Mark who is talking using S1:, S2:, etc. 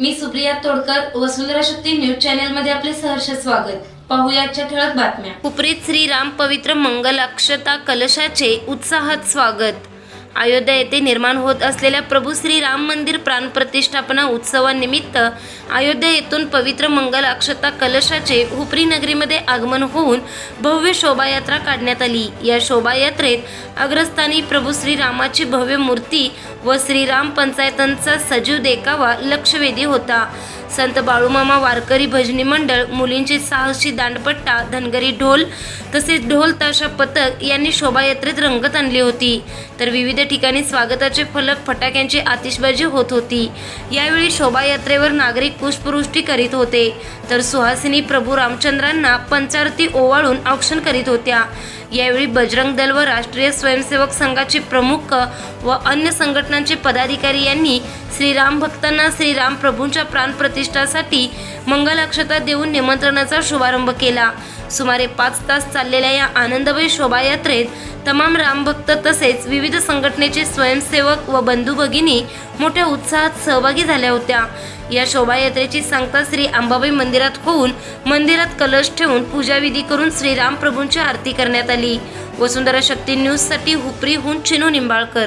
S1: मी Supriya Todkar Vasundhara Shakti news चॅनलमध्ये आपले सहर्ष स्वागत. पाहुयाच्या ठळक बातम्या.
S2: उपरीत श्रीराम पवित्र मंगल अक्षता कलशाचे उत्साहात स्वागत. अयोध्या येथे निर्माण होत असलेल्या प्रभू श्री राम मंदिर प्राणप्रतिष्ठापना उत्सवानिमित्त अयोध्या येथून पवित्र मंगल अक्षता कलशाचे हुपरी नगरीमध्ये आगमन होऊन भव्य शोभायात्रा काढण्यात आली. या शोभायात्रेत अग्रस्थानी प्रभू श्रीरामाची भव्य मूर्ती व श्रीराम पंचायतांचा सजीव देखावा लक्षवेधी होता. संत बाळूमामा वारकरी भजनी मंडळ मुलींचे साहसी दांडपट्टा धनगरी ढोल तसेच ढोल ताशा पथक यांनी शोभायात्रेत रंगत आणली होती. तर विविध ठिकाणी स्वागताचे फलक फटाक्यांची आतिषबाजी होत होती. यावेळी शोभायात्रेवर नागरिक पुष्पवृष्टी करीत होते. तर सुहासिनी प्रभू रामचंद्रांना पंचारती ओवाळून औक्षण करीत होत्या. यावेळी बजरंग दल व राष्ट्रीय स्वयंसेवक संघाचे प्रमुख व अन्य संघटनांचे पदाधिकारी यांनी श्रीराम भक्तांना श्रीराम प्रभूंच्या प्रतिष्ठासाठी मंगल अक्षता देऊन निमंत्रणाचा शुभारंभ केला. सुमारे पाच तास चाललेल्या या आनंदमय शोभायात्रेत तमाम रामभक्त तसेच विविध संघटनेचे स्वयंसेवक व बंधू भगिनी मोठ्या उत्साहात सहभागी झाल्या होत्या. या शोभायात्रेची सांगता श्री अंबाबाई मंदिरात होऊन मंदिरात कलश ठेवून पूजाविधी करून श्रीराम प्रभूंची आरती करण्यात आली. वसुंधरा शक्ती न्यूजसाठी हुपरीहून चिनू निंबाळकर.